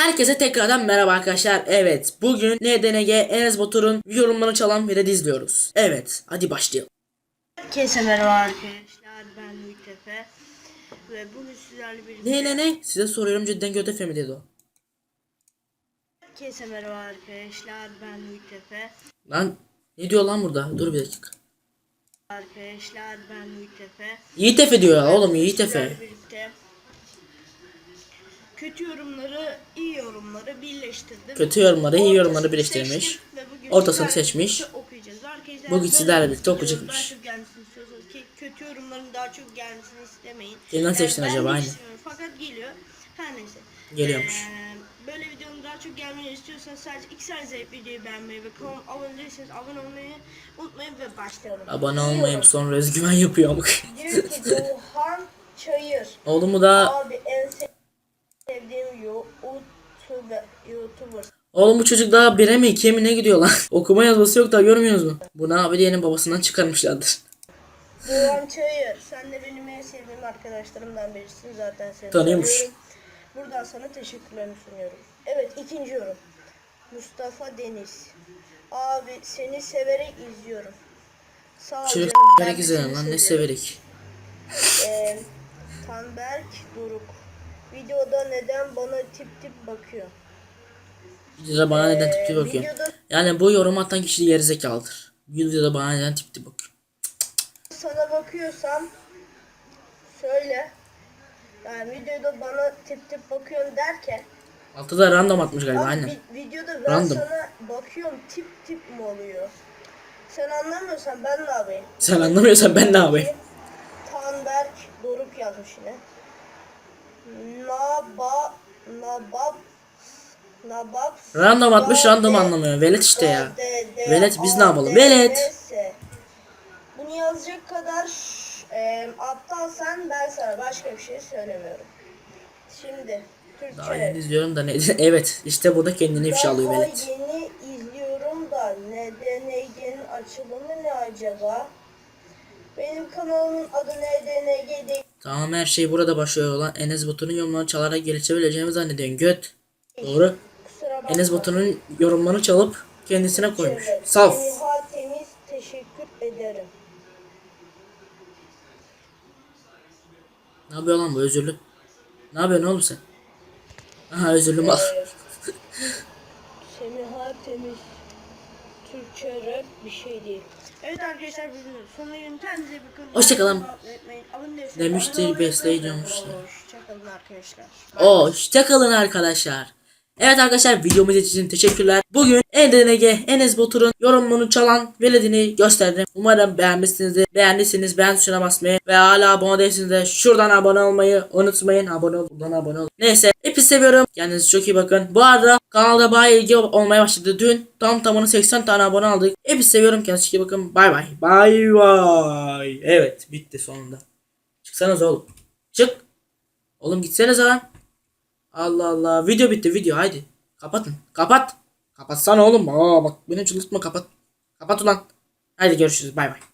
Herkese tekrardan merhaba arkadaşlar. Evet bugün NDNG Enes Batur'un yorumlarını çalan Vered'i izliyoruz. Evet hadi başlayalım. Herkese merhaba arkadaşlar ben Mütefe ve bugün sizlerle birlikte Ne ne ne? Size soruyorum cidden Götefe mi dedi o. Herkese merhaba arkadaşlar ben Mütefe Lan ne diyor lan burada? Dur bir dakika. Arkadaşlar ben Mütefe Yiğit Efe diyor ya oğlum Yiğit Efe. Birlikte kötü yorumları iyi yorumları birleştirdim Kötü yorumları iyi yorumları birleştirmiş. Ortasını seçmiş. birlikte okuyacağız. Arkadaşlar, Bugün sizlerle birlikte okuyacakmış. Kötü yorumların daha çok gelmesini istemeyin. Kimden seçtin acaba? istemiyorum Fakat geliyor. Her neyse. Geliyormuş. Ee, böyle videonun daha çok gelmeni istiyorsanız sadece iki saniye izleyip videoyu beğenmeyi ve kanalıma abone değilseniz abone olmayı unutmayın ve başlayalım. Abone olmayayım sonra özgüven yapıyor amık. Diyor ki Doğan Çayır. Oğlumu da Abi en sevdiğim YouTuber. YouTuber. Oğlum bu çocuk daha bire mi ikiye mi ne gidiyor lan? Okuma yazması yok da görmüyorsunuz mu? Bu ne abi diyenin babasından çıkarmışlardır. Doğan Çayır. Sen de benim en sevdiğim arkadaşlarımdan birisin. Zaten seni Tanıyormuş. tanıyorum. Buradan sana teşekkürlerimi sunuyorum. Evet ikinci yorum. Mustafa Deniz. Abi seni severek izliyorum. Sağ ol Çocuk canım. ben severek seni lan ne seviyorum. severek. Ee, Tanberk Doruk. Videoda neden bana tip tip bakıyor? Videoda bana neden tip tip bakıyor. Yani bu yorum atan kişi gerizekalıdır. Videoda bana neden tip tip bakıyor. sana bakıyorsam söyle. Yani videoda bana tip tip bakıyorsun derken Altıda random atmış galiba Abi aynen. vi- videoda ben Random. sana bakıyorum tip tip mi oluyor? Sen anlamıyorsan ben ne yapayım? Sen anlamıyorsan ben ne yapayım? Tanberk Doruk yazmış yine. Naba Nabab Random atmış random anlamıyor. Velet işte ya. Velet, biz ne yapalım? Velet. Bunu yazacak kadar e, aptalsan ben sana başka bir şey söylemiyorum. Şimdi Daha yeni izliyorum da ne? evet işte burada kendini ifşa alıyor Daha Velet. yeni izliyorum da NDNG'nin açılımı ne acaba? Benim kanalımın adı NDNG değil. Tamam her şey burada başlıyor olan Enes Batur'un yorumlarını çalarak gelişebileceğimi zannediyorsun. Göt. Doğru. Enes Batur'un yorumlarını çalıp kendisine koymuş. Saf. Semiha Temiz teşekkür ederim. Ne yapıyor lan bu özürlü? Ne yapıyorsun oğlum sen? Aha özürlü mal. Ee, Semiha Temiz Türkçe rap bir şey değil. Evet arkadaşlar bizim gelin. Kendinize bakın. Hoşçakalın. Unutmayın. Abone değilseniz Demiştir, unutmayın. işte. Hoşçakalın arkadaşlar. Hoşçakalın arkadaşlar. Evet arkadaşlar videomu izlediğiniz için teşekkürler. Bugün EDNG Enes Batur'un yorumunu çalan veledini gösterdim. Umarım beğenmişsinizdir. Beğendiyseniz beğen tuşuna basmayı ve hala abone değilseniz de şuradan abone olmayı unutmayın. Abone ol, buradan abone ol. Neyse hepinizi seviyorum. Kendinize çok iyi bakın. Bu arada kanalda bayağı ilgi olmaya başladı. Dün tam tamına 80 tane abone aldık. Hepinizi seviyorum. Kendinize çok iyi bakın. Bay bay. Bay bay. Evet bitti sonunda. Çıksanız oğlum. Çık. Oğlum gitsenize lan. Allah Allah. Video bitti video haydi. Kapatın. Kapat. Kapatsana oğlum. Aa bak beni çıldırtma kapat. Kapat ulan. Haydi görüşürüz bay bay.